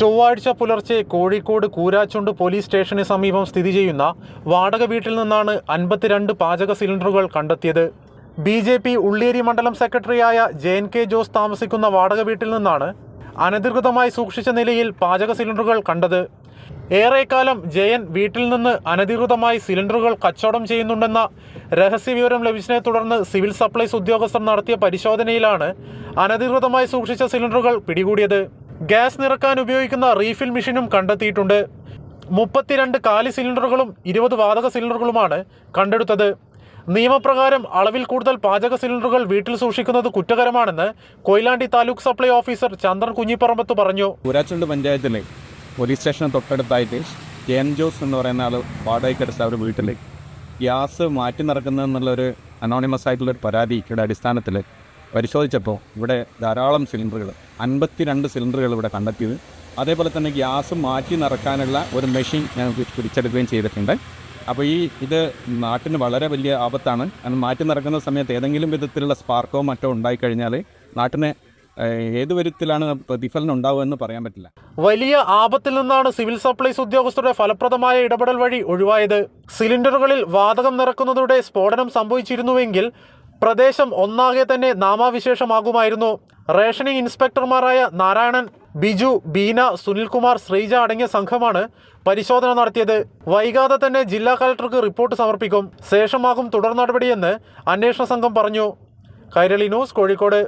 ചൊവ്വാഴ്ച പുലർച്ചെ കോഴിക്കോട് കൂരാച്ചുണ്ട് പോലീസ് സ്റ്റേഷന് സമീപം സ്ഥിതി ചെയ്യുന്ന വാടക വീട്ടിൽ നിന്നാണ് അൻപത്തിരണ്ട് പാചക സിലിണ്ടറുകൾ കണ്ടെത്തിയത്. ബി ജെ പി ഉള്ളേരി മണ്ഡലം സെക്രട്ടറിയായ ജെ എൻ കെ ജോസ് താമസിക്കുന്ന വാടക വീട്ടിൽ നിന്നാണ് അനധികൃതമായി സൂക്ഷിച്ച നിലയിൽ പാചക സിലിണ്ടറുകൾ കണ്ടത്. ഏറെക്കാലം ജയൻ വീട്ടിൽ നിന്ന് അനധികൃതമായി സിലിണ്ടറുകൾ കച്ചവടം ചെയ്യുന്നുണ്ടെന്ന രഹസ്യവിവരം ലഭിച്ചതിനെ തുടർന്ന് സിവിൽ സപ്ലൈസ് ഉദ്യോഗസ്ഥർ നടത്തിയ പരിശോധനയിലാണ് അനധികൃതമായി സൂക്ഷിച്ച സിലിണ്ടറുകൾ പിടികൂടിയത്. ഗ്യാസ് നിറക്കാൻ ഉപയോഗിക്കുന്ന റീഫിൽ മെഷീനും കണ്ടെത്തിയിട്ടുണ്ട്. മുപ്പത്തിരണ്ട് കാലി സിലിണ്ടറുകളും ഇരുപത് വാതക സിലിണ്ടറുകളുമാണ് കണ്ടെടുത്തത്. നിയമപ്രകാരം അളവിൽ കൂടുതൽ പാചക സിലിണ്ടറുകൾ വീട്ടിൽ സൂക്ഷിക്കുന്നത് കുറ്റകരമാണെന്ന് കൊയിലാണ്ടി താലൂക്ക് സപ്ലൈ ഓഫീസർ ചന്ദ്രൻ കുഞ്ഞിപ്പറമ്പത്ത് പറഞ്ഞു. ഊരാച്ചുണ്ട് പഞ്ചായത്തിലെ പോലീസ് സ്റ്റേഷന് തൊട്ടടുത്തായിട്ട് കെ ജോസ് എന്ന് പറയുന്ന ആൾ വാടകയ്ക്കെടുത്ത അവർ വീട്ടിൽ ഗ്യാസ് മാറ്റി നിറക്കുന്നതെന്നുള്ളൊരു അനോണിമസ് ആയിട്ടുള്ളൊരു പരാതിയുടെ അടിസ്ഥാനത്തിൽ പരിശോധിച്ചപ്പോൾ ഇവിടെ ധാരാളം സിലിണ്ടറുകൾ അൻപത്തിരണ്ട് സിലിണ്ടറുകൾ ഇവിടെ കണ്ടെത്തിയത്. അതേപോലെ തന്നെ ഗ്യാസ് മാറ്റി നിറക്കാനുള്ള ഒരു മെഷീൻ ഞങ്ങൾക്ക് പിടിച്ചെടുക്കുകയും ചെയ്തിട്ടുണ്ട്. അപ്പോൾ ഈ ഇത് നാട്ടിന് വളരെ വലിയ ആപത്താണ്. കാരണം മാറ്റി നിറക്കുന്ന സമയത്ത് ഏതെങ്കിലും വിധത്തിലുള്ള സ്പാർക്കോ മറ്റോ ഉണ്ടായിക്കഴിഞ്ഞാൽ നാട്ടിന് ഏത് വിധത്തിലാണ് പ്രതിഫലനം ഉണ്ടാവുക എന്ന് പറയാൻ പറ്റില്ല. വലിയ ആപത്തിൽ നിന്നാണ് സിവിൽ സപ്ലൈസ് ഉദ്യോഗസ്ഥരുടെ ഫലപ്രദമായ ഇടപെടൽ വഴി ഒഴിവായത്. സിലിണ്ടറുകളിൽ വാതകം നിറക്കുന്നതോടെ സ്ഫോടനം സംഭവിച്ചിരുന്നുവെങ്കിൽ പ്രദേശം ഒന്നാകെ തന്നെ നാമാവിശേഷമാകുമായിരുന്നു. റേഷനിങ് ഇൻസ്പെക്ടർമാരായ നാരായണൻ ബിജു ബീന സുനിൽകുമാർ ശ്രീജ അടങ്ങിയ സംഘമാണ് പരിശോധന നടത്തിയത്. വൈകാതെ തന്നെ ജില്ലാ കളക്ടർക്ക് റിപ്പോർട്ട് സമർപ്പിക്കും. ശേഷമാകും തുടർ നടപടിയെന്ന് അന്വേഷണ സംഘം പറഞ്ഞു. കൈരളി ന്യൂസ് കോഴിക്കോട്.